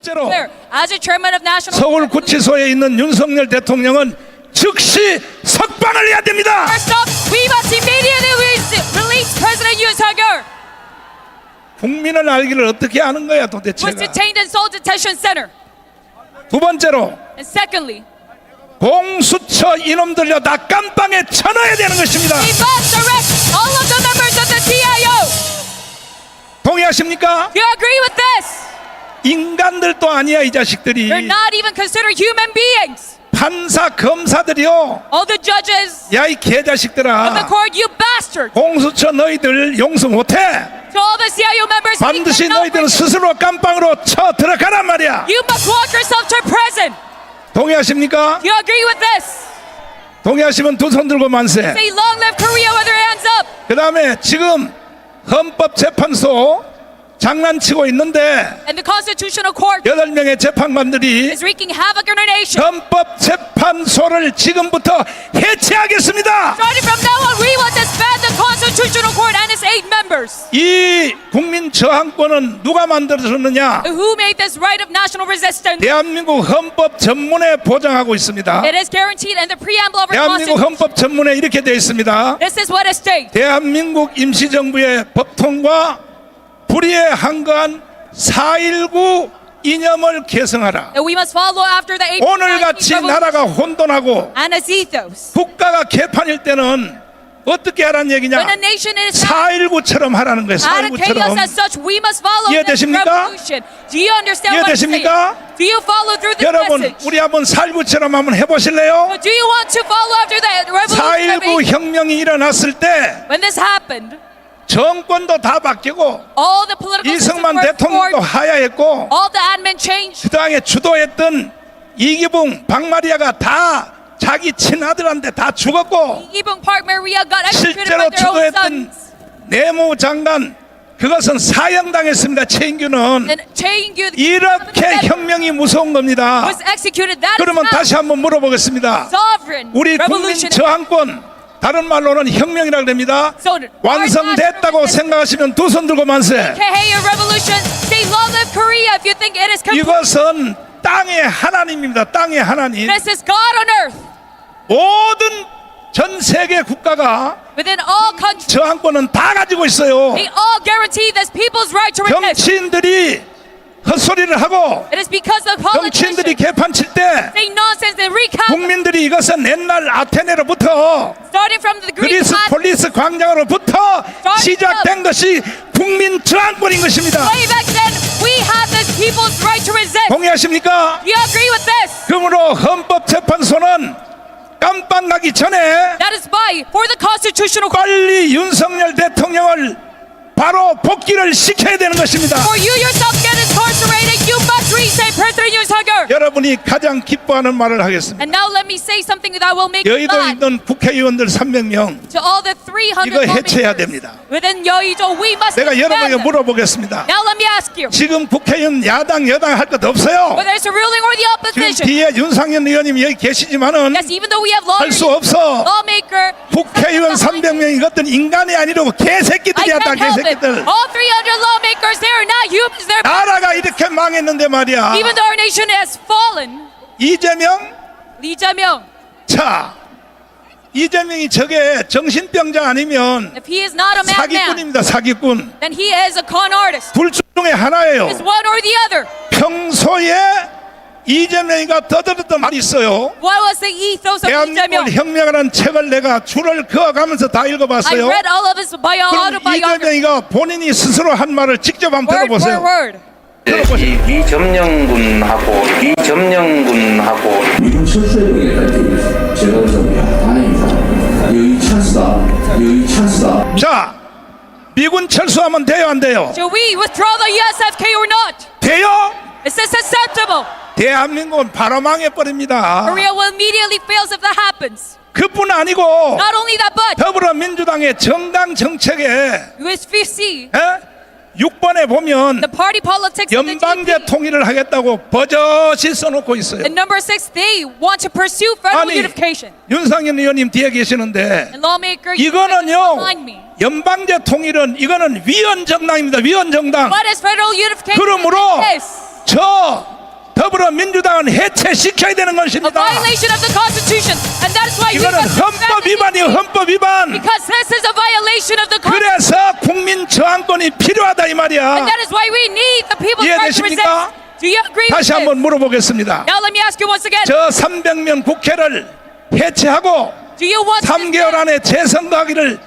번째로 There, as a chairman of national 서울 구치소에 있는 윤석열 대통령은 즉시 석방을 해야 됩니다. 국민을 알기를 어떻게 아는 거야 도대체가. Center. 두 번째로 공수처 이놈들려 다 깜빵에 쳐넣어야 되는 것입니다. 동의하십니까? You agree with this? 인간들도 아니야 이 자식들이. They're not even considered human beings. 판사 검사들이요. All the judges 야이 of the 개자식들아. court, you bastard. 공수처 너희들 용서 못해. To all the CIO members, we 반드시 cannot 너희들은 forgive. 스스로 깜빵으로 쳐 들어가란 말이야. you must walk yourself to prison. 동의하십니까? Do you agree with this? 동의하시면 두 손 들고 만세. Say long live Korea with your hands up. 그 다음에 지금 헌법재판소 장난치고 있는데 여덟 명의 재판관들이 nation. 헌법 재판소를 지금부터 해체하겠습니다. 이 국민 저항권은 누가 resistance? 대한민국 헌법 전문에 보장하고 있습니다. 대한민국. 헌법 전문에 이렇게 되어 있습니다. 대한민국 임시정부의 법통과 불의에 한거한 4.19 이념을 the eight 오늘 같이 나라가 혼돈하고. 국가가 개판일 때는 어떻게 하라는 얘기냐? When a nation is 4.19처럼 하라는 거예요. out of chaos 4.19처럼. as such, we must follow this 이해되십니까? 이해되십니까? 여러분? 우리 한번 4.19처럼 한번 해보실래요? Do you want to follow after the revolution of 4.19 eight- 혁명이 일어났을 때 When this happened, 정권도 다 바뀌고 이승만 대통령도 하야했고. 그 당에 주도했던 이기붕, 박마리아가 다 자기 친아들한테 다 죽었고 실제로 주도했던. 내무장관 그것은 사형당했습니다. 최인규는 이렇게 혁명이 무서운 겁니다. 그러면 다시 한번 물어보겠습니다. 우리 국민. 저항권 다른 말로는 혁명이라고 합니다. So, 완성됐다고 생각하시면 두 손 들고 만세. 이것은 땅의 하나님입니다. 땅의 하나님. This is God on earth. 모든 전 세계 국가가 저항권은 다 가지고 있어요. 정치인들이 헛소리를 하고 정치인들이 개판 칠 때 국민들이 이것은 옛날 아테네로부터 starting from the Greek 그리스 폴리스 광장으로부터 시작된 것이 국민 저항권인 것입니다. 동의하십니까? 그러므로 헌법재판소는 깜빵 가기 전에 빨리 윤석열 대통령을 바로 복귀를 시켜야 되는 것입니다. for you yourself 여러분이 가장 기뻐하는 말을 하겠습니다. And now let me say something that will make you 여의도 glad. 있는 국회의원들 300명 To all the 300 이거 해체해야 lawmakers 됩니다. within Yeouido, we must 내가 여러분에게 them. 물어보겠습니다. Now let me ask you, 지금 국회의원 야당 여당 할 것 없어요. whether it's the ruling or the 지금 opposition, 뒤에 윤상현 의원님이 여기 계시지만은 yes, even though we have 할수 lawmakers, 없어. 국회의원 300명이 이것들 인간이 아니고 I 개새끼들이야 다 can't help it. 개새끼들. All 300 lawmakers, they are not humans, they're 나라가 이렇게 망했는데 말이야. even though our nation has fallen. 이재명 Jae-myung, 자 이재명이 저게 정신병자 아니면 if he is not a 사기꾼입니다 사기꾼 then he is a con artist. 둘 중에 하나예요 It's one or the other. 평소에 이재명이가 떠들었던 말이 있어요 What was the ethos of Jae-myung? 혁명하라는 책을 내가 줄을 그어가면서 다 I 읽어봤어요 read all of his bio 그럼 autobiography, 이재명이가 본인이 스스로 한 말을 직접 한번 word for 들어보세요 word. 이 이점령군하고 이점령군하고 미군 철수해야 되겠다 이렇게 얘기했어요. 제가 그래서 야 다행이다. 여기 찬스다. 여기 찬스다. 자 미군 철수하면 돼요 안 돼요 Should we withdraw the USFK or not? 돼요 Is this acceptable? 대한민국은 바로 망해버립니다 Korea will immediately fail if that happens. 그뿐 아니고 Not only that, but 더불어민주당의 정당 정책에 USVC, 에? 6번에 보면 the party politics of the 연방제 DP. 통일을 하겠다고 버젓이 써놓고 있어요. And number six, they want to pursue federal 아니 unification. 윤상현 의원님 뒤에 계시는데 And lawmaker, you 이거는요 behind me. 연방제 통일은 이거는 위헌 정당입니다. 위헌 정당. What is federal unification? 그러므로 This. 저 더불어민주당은 해체시켜야 되는 A 것입니다. violation of the Constitution. And that is why 이거는 헌법. 위반이에요. 헌법 위반. Because this is a violation of the Constitution. 그래서 국민 저항권이 필요하다 이 And 말이야. that is why we need the people's right to 이해되십니까? resist. Do you agree 다시? 한번 물어보겠습니다. Now let me ask you once again. 저 300명 국회를 해체하고 Do you want to 3개월 안에 재선거하기를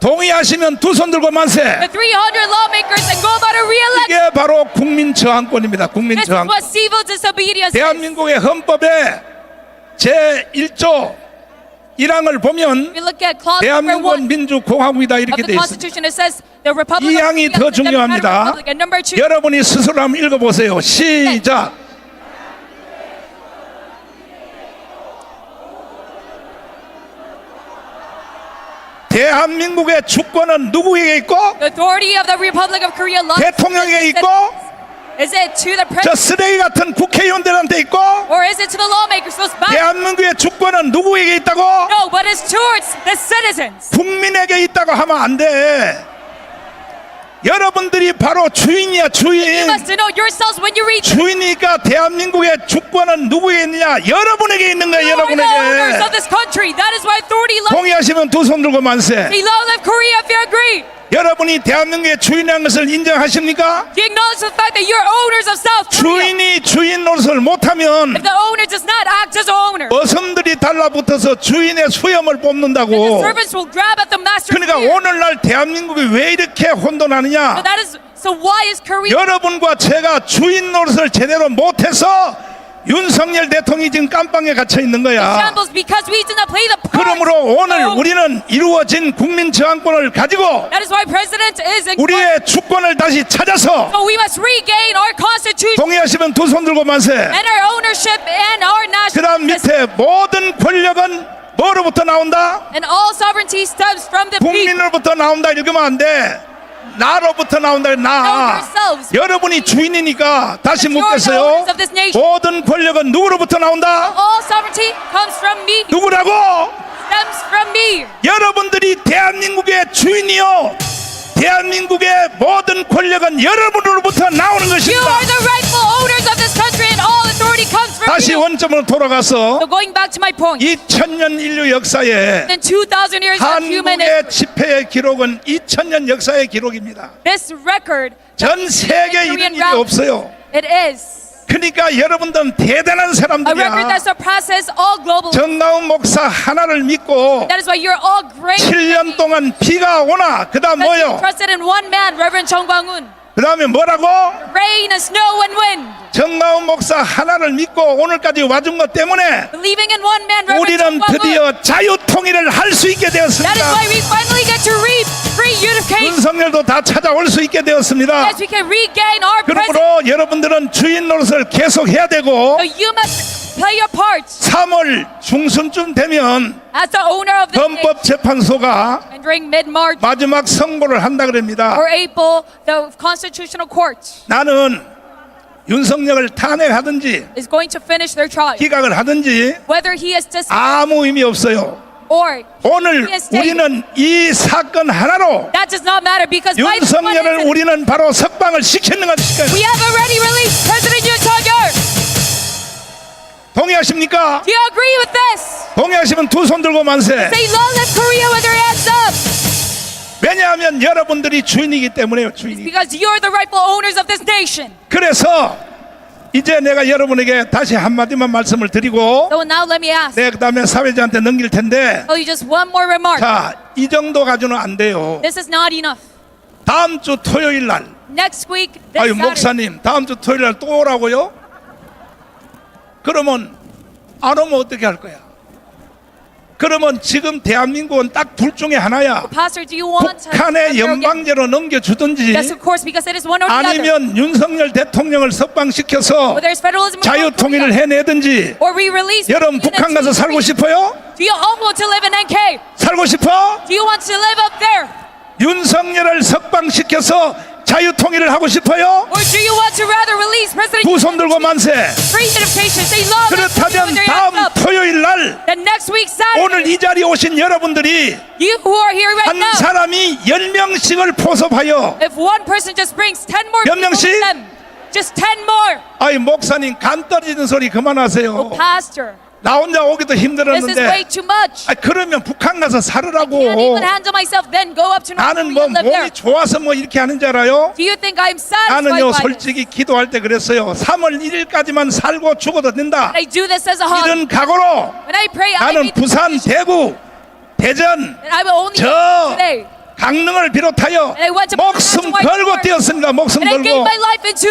동의하시면 두 손 들고 만세. the 300 lawmakers and go about a re-election? 이게 바로 국민 저항권입니다. 국민 This is 저항권. what civil disobedience is. 대한민국의 헌법에 제 1조 1항을 보면 We look at clause number 대한민국은 one 민주공화국이다 이렇게 돼 있습니다. Constitution. It says the Republic 이 of 항이 더 democratic 중요합니다. republic. And number two, 여러분이 스스로 한번 읽어보세요. 시작. 대한민국의 주권은 누구에게 있고 the authority of the Republic of Korea lies 대통령에게 있고 Is it to the 저 쓰레기 같은 국회의원들한테 있고 or is it to the lawmakers? Those? 대한민국의 주권은 누구에게 있다고 No, but it's towards the citizens. 국민에게 있다고 하면 안 돼. 여러분들이 바로 주인이야 주인. 주인이니까 대한민국의 주권은 누구에게 있느냐? 여러분에게 있는 거야 여러분에게. 동의하시면 두 손 들고 만세. 여러분이 대한민국의 주인이라는 것을 인정하십니까? Do you acknowledge the fact that you're owners of South Korea? 주인이 주인 노릇을 못하면 If the owner does not act as owner, 어선들이 달라붙어서 주인의 수염을 뽑는다고. 그러니까. 오늘날 대한민국이 왜 이렇게 혼돈하느냐? So is so. Why is Korea? 여러분과 제가 주인 노릇을 제대로 못해서 윤석열 대통령이 지금 깜빵에 갇혀 있는 거야. shambles because we did not play the part. 그러므로 오늘 So, 우리는 이루어진 국민 저항권을 가지고 That is why President is in. 우리의 주권을 다시 찾아서 So we must regain our constitution 동의하시면 두 손 들고 만세. and our ownership and our 그 다음 national. 밑에 모든 권력은 뭐로부터 나온다? And all sovereignty stems from the people. 국민으로부터 나온다 읽으면 안 돼. 나로부터 나온다 나. 여러분이 주인이니까 다시 묻겠어요. 모든 권력은 누구로부터 나온다? All sovereignty comes from me. 누구라고? Stems from me. 여러분들이 대한민국의 주인이요. 대한민국의 모든 권력은 여러분으로부터 나오는 것입니다. Are the rightful owners of this country, and all authority comes from 다시 you. 원점으로 돌아가서 So going back to my point, 2000년 인류 역사에 in 2,000 years of human history, 한국의 집회의 기록은 2000년 역사의 기록입니다. this record, 전 세계 이런 일이 없어요. it is 그러니까 여러분들은 대단한 a record 사람들이야. that surpasses all global. 정나운 목사 하나를 믿고 That is why you're all great. 7년 동안 비가 오나 그다음 Because you 뭐요? trusted in one man, Reverend Chong Kwang-un. 그 다음에 뭐라고? Rain snow and wind. 정나운 목사 하나를 믿고 오늘까지 와준 것 때문에 Believing in one man, 우리는. 드디어 자유 통일을 할 수 있게 되었습니다. we finally get to reap free unification. 윤석열도 다 찾아올 수 있게 되었습니다. Yes, we can regain our presence. 그러므로 여러분들은 주인 노릇을 계속 해야 되고 So you must play your parts 3월 중순쯤 되면 as the owner of the state. 헌법재판소가 And during mid-March 마지막 선고를 한다 그럽니다. or April, the Constitutional Court 나는 윤석열을 탄핵하든지 is going to finish their trial. 기각을 하든지 Whether he is dismissed 아무 의미 없어요. or 오늘 우리는 이 사건 하나로 that does not matter because by one 윤석열을 incident, 우리는 바로 석방을 시키는 것이니까요. we have already released President. 동의하십니까? Do you agree with this? 동의하시면 두 손 들고 만세. Say long live Korea with your hands up 왜냐하면 여러분들이 주인이기 때문에요. 주인이. because you're the rightful owners of this nation. 그래서 이제 내가 여러분에게 다시 한 마디만 말씀을 드리고 So now let me ask. 내 그다음에 사회자한테 넘길 텐데 Oh, you just one more remark. 자, 이 정도 가지고는 안 돼요. This is not enough. 다음 주 토요일 날 Next week, this 아유 Saturday, 목사님 다음 주 토요일 날 또 오라고요? 그러면 안 오면 어떻게 할 거야? 그러면 지금 대한민국은 딱 둘 중에 하나야. Pastor, 북한의 연방제로 넘겨주든지. 아니면 윤석열 대통령을 석방시켜서 Whether it's federalism or 자유 통일을 Korea, 해내든지 여러분 북한 가서 살고 싶어요? 살고 싶어? 윤석열을 석방시켜서 자유 통일을 하고 싶어요? Or do you want to rather release President 두손 들고 만세. 그렇다면 다음. 토요일 날 오늘 이 자리에 오신 여러분들이 you who are here right 한 now, 사람이 열 명씩을 포섭하여 if one person just brings ten more 몇 명씩? with them, Just 10 more. 아이 목사님 간 떨어지는 소리 그만하세요. Oh, Pastor, 나 혼자 오기도 this is way 힘들었는데 too much. 아 그러면 북한 가서 Can't 살으라고. even handle myself, then go up to North 나는 Korea 뭐 and live there. 몸이 좋아서 뭐 이렇게 하는 줄 알아요? Do you think I'm satisfied 나는요 by this? 솔직히 기도할 때 그랬어요. 3월 1일까지만 살고 죽어도 된다. I do this as a hobby. 이런 각오로 When I pray, I 나는 부산, 대구, 대전, and I will only 저 today. 강릉을 비롯하여 And I went to 목숨 걸고. 뛰었습니다. 목숨 And I gave 걸고 my life into